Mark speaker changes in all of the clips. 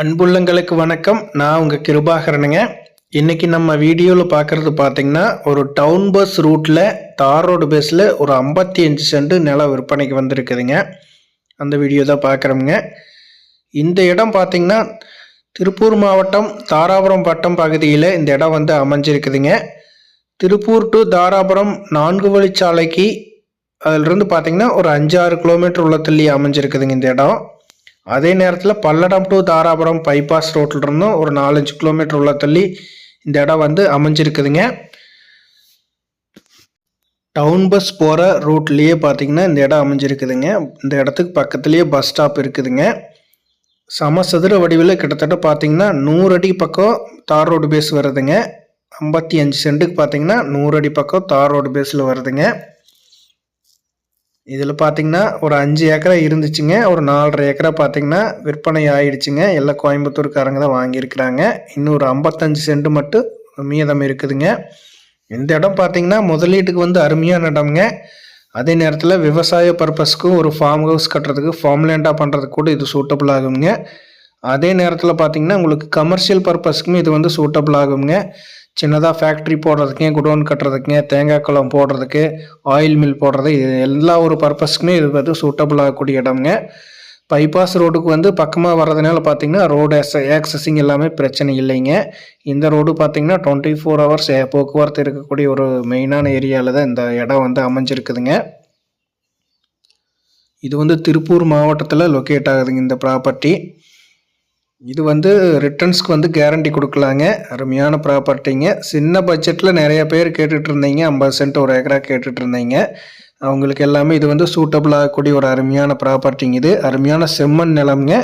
Speaker 1: அன்புள்ளங்களுக்கு வணக்கம். நான் உங்கள் கிருபாகரனுங்க. இன்றைக்கி நம்ம வீடியோவில் பார்க்குறது பார்த்தீங்கன்னா ஒரு டவுன் பஸ் ரூட்டில் தார் ரோடு பேஸில் ஒரு ஐம்பத்தி அஞ்சு சென்ட் நிலம் விற்பனைக்கு வந்திருக்குதுங்க. அந்த வீடியோ தான் பார்க்குறோமுங்க இந்த இடம் பார்த்திங்கன்னா திருப்பூர் மாவட்டம் தாராபுரம் வட்டம் பகுதியில் இந்த இடம் வந்து அமைஞ்சிருக்குதுங்க. திருப்பூர் டு தாராபுரம் நான்கு வழிச்சாலைக்கு அதிலிருந்து பார்த்தீங்கன்னா ஒரு அஞ்சாறு கிலோமீட்டர் உள்ளத்துலேயே அமைஞ்சிருக்குதுங்க இந்த இடம். அதே நேரத்தில் பல்லடம் டு தாராபுரம் பைபாஸ் ரோட்டில் இருந்தும் ஒரு நாலஞ்சு கிலோமீட்டர் உள்ள தள்ளி இந்த இடம் வந்து அமைஞ்சிருக்குதுங்க. டவுன் பஸ் போகிற ரூட்லேயே பார்த்தீங்கன்னா இந்த இடம் அமைஞ்சிருக்குதுங்க. இந்த இடத்துக்கு பக்கத்துலேயே பஸ் ஸ்டாப் இருக்குதுங்க. சமசதுர வடிவில் கிட்டத்தட்ட பார்த்தீங்கன்னா நூறு அடி பக்கம் தார் ரோடு பேஸ் வருதுங்க. ஐம்பத்தி அஞ்சு சென்ட்டுக்கு பார்த்தீங்கன்னா நூறு அடி பக்கம் தார் ரோடு பேஸில் வருதுங்க. இதில் பார்த்தீங்கன்னா ஒரு அஞ்சு ஏக்கரா இருந்துச்சுங்க. ஒரு நாலரை ஏக்கரா பார்த்தீங்கன்னா விற்பனை ஆயிடுச்சுங்க. எல்லாம் கோயம்புத்தூர்காரங்க தான் வாங்கியிருக்கிறாங்க. இன்னும் ஒரு ஐம்பத்தஞ்சு சென்ட் மட்டும் மீதம் இருக்குதுங்க. இந்த இடம் பார்த்தீங்கன்னா முதலீட்டுக்கு வந்து அருமையான இடம்ங்க. அதே நேரத்தில் விவசாய பர்பஸ்க்கும் ஒரு ஃபார்ம் ஹவுஸ் கட்டுறதுக்கு ஃபார்ம் லேண்டாக பண்ணுறதுக்கு கூட இது சூட்டபிள் ஆகுங்க. அதே நேரத்தில் பார்த்தீங்கன்னா உங்களுக்கு கமர்ஷியல் பர்பஸ்க்குமே இது வந்து சூட்டபிள் ஆகுங்க சின்னதாக ஃபேக்ட்ரி போடுறதுக்கு குடோன் கட்டுறதுக்குங்க தேங்காய் குளம் போடுறதுக்கு ஆயில் மில் போடுறது இது எல்லா ஒரு பர்பஸ்க்குமே இது வந்து சூட்டபிள் ஆகக்கூடிய இடம்ங்க. பைபாஸ் ரோடுக்கு வந்து பக்கமாக வர்றதுனால பார்த்தீங்கன்னா ரோடு ஆக்சஸிங் எல்லாமே பிரச்சனை இல்லைங்க. இந்த ரோடு பார்த்தீங்கன்னா டுவெண்ட்டி ஃபோர் ஹவர்ஸ் போக்குவரத்து இருக்கக்கூடிய ஒரு மெயினான ஏரியாவில் தான் இந்த இடம் வந்து அமைஞ்சிருக்குதுங்க. இது வந்து திருப்பூர் மாவட்டத்தில் லொக்கேட் ஆகுதுங்க இந்த ப்ராப்பர்ட்டி இது வந்து ரிட்டர்ன்ஸ்க்கு வந்து கேரண்டி கொடுக்கலாங்க. அருமையான ப்ராப்பர்ட்டிங்க சின்ன பட்ஜெட்டில் நிறைய பேர் கேட்டுட்டு இருந்தீங்க ஐம்பது சென்ட் ஒரு ஏக்கரா கேட்டுட்டு இருந்தீங்க அவங்களுக்கு எல்லாமே இது வந்து சூட்டபிள் ஆகக்கூடிய ஒரு அருமையான ப்ராப்பர்ட்டிங்க இது. அருமையான செம்மண் நிலம்ங்க.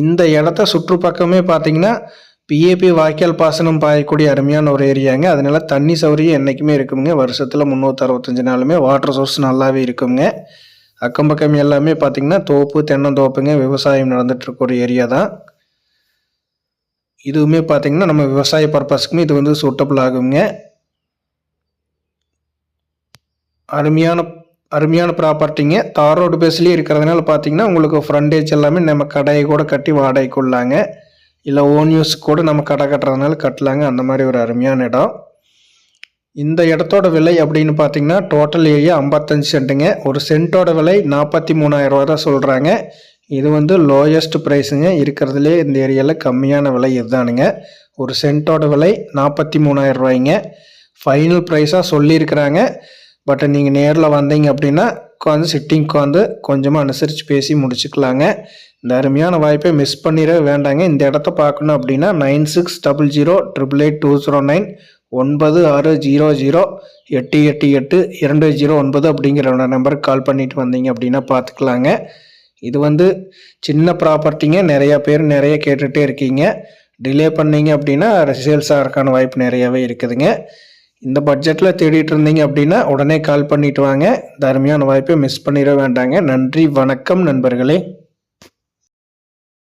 Speaker 1: இந்த இடத்த சுற்றுப்பக்கமே பார்த்தீங்கன்னா பிஏபி வாய்க்கால் பாசனம் பாயக்கூடிய அருமையான ஒரு ஏரியாங்க அதனால தண்ணி சௌரியம் என்றைக்குமே இருக்குங்க. வருஷத்தில் முந்நூற்றி அறுபத்தஞ்சு நாளுமே வாட்டர் சோர்ஸ் நல்லாவே இருக்குங்க. அக்கம் பக்கம் எல்லாமே பார்த்தீங்கன்னா தோப்பு தென்னந்தோப்புங்க. விவசாயம் நடந்துகிட்ருக்க ஒரு ஏரியா தான். இதுவுமே பார்த்தீங்கன்னா நம்ம விவசாய பர்பஸ்க்குமே இது வந்து சூட்டபிள் ஆகுங்க. அருமையான அருமையான ப்ராப்பர்ட்டிங்க தார் ரோடு பேஸ்லேயே இருக்கிறதுனால பார்த்தீங்கன்னா உங்களுக்கு ஃப்ரண்டேஜ் எல்லாமே நம்ம கடையை கூட கட்டி வாடகை கொள்ளாங்க இல்லை ஓன் யூஸ் கூட நம்ம கடை கட்டுறதுனால கட்டலாங்க. அந்த மாதிரி ஒரு அருமையான இடம். இந்த இடத்தோட விலை அப்படின்னு பார்த்தீங்கன்னா டோட்டல் ஏரியா ஐம்பத்தஞ்சு சென்ட்டுங்க ஒரு சென்ட்டோட விலை நாற்பத்தி மூணாயிரம் ரூபா தான் சொல்கிறாங்க இது வந்து லோயஸ்ட் ப்ரைஸுங்க இருக்கிறதுலே இந்த ஏரியாவில் கம்மியான விலை இதுதானுங்க. ஒரு சென்ட்டோட விலை நாற்பத்தி மூணாயிரம் ரூபாய்ங்க. ஃபைனல் ப்ரைஸாக சொல்லியிருக்கிறாங்க. பட் நீங்கள் நேரில் வந்தீங்க அப்படின்னா உட்காந்து சிட்டிங் உட்காந்து கொஞ்சமாக அனுசரித்து பேசி முடிச்சுக்கலாங்க. இந்த அருமையான வாய்ப்பை மிஸ் பண்ணிட வேண்டாங்க. இந்த இடத்த பார்க்கணும் அப்படின்னா nine six double zero triple eight two zero nine ஒன்பது ஆறு ஜீரோ ஜீரோ எட்டு எட்டு எட்டு இரண்டு ஜீரோ ஒன்பது அப்படிங்கிற நம்பருக்கு கால் பண்ணிட்டு வந்தீங்க அப்படின்னா பார்த்துக்கலாங்க. இது வந்து சின்ன ப்ராப்பர்ட்டிங்க நிறைய பேர் நிறைய கேட்டுகிட்டே இருக்கீங்க. டிலே பண்ணீங்க அப்படின்னா சேல்ஸ் ஆகிறக்கான வாய்ப்பு நிறையாவே இருக்குதுங்க. இந்த பட்ஜெட்டில் தேடிட்டு இருந்தீங்க அப்படின்னா உடனே கால் பண்ணிட்டு வாங்க. தருமையான வாய்ப்பை மிஸ் பண்ணிட வேண்டாங்க. நன்றி வணக்கம் நண்பர்களே.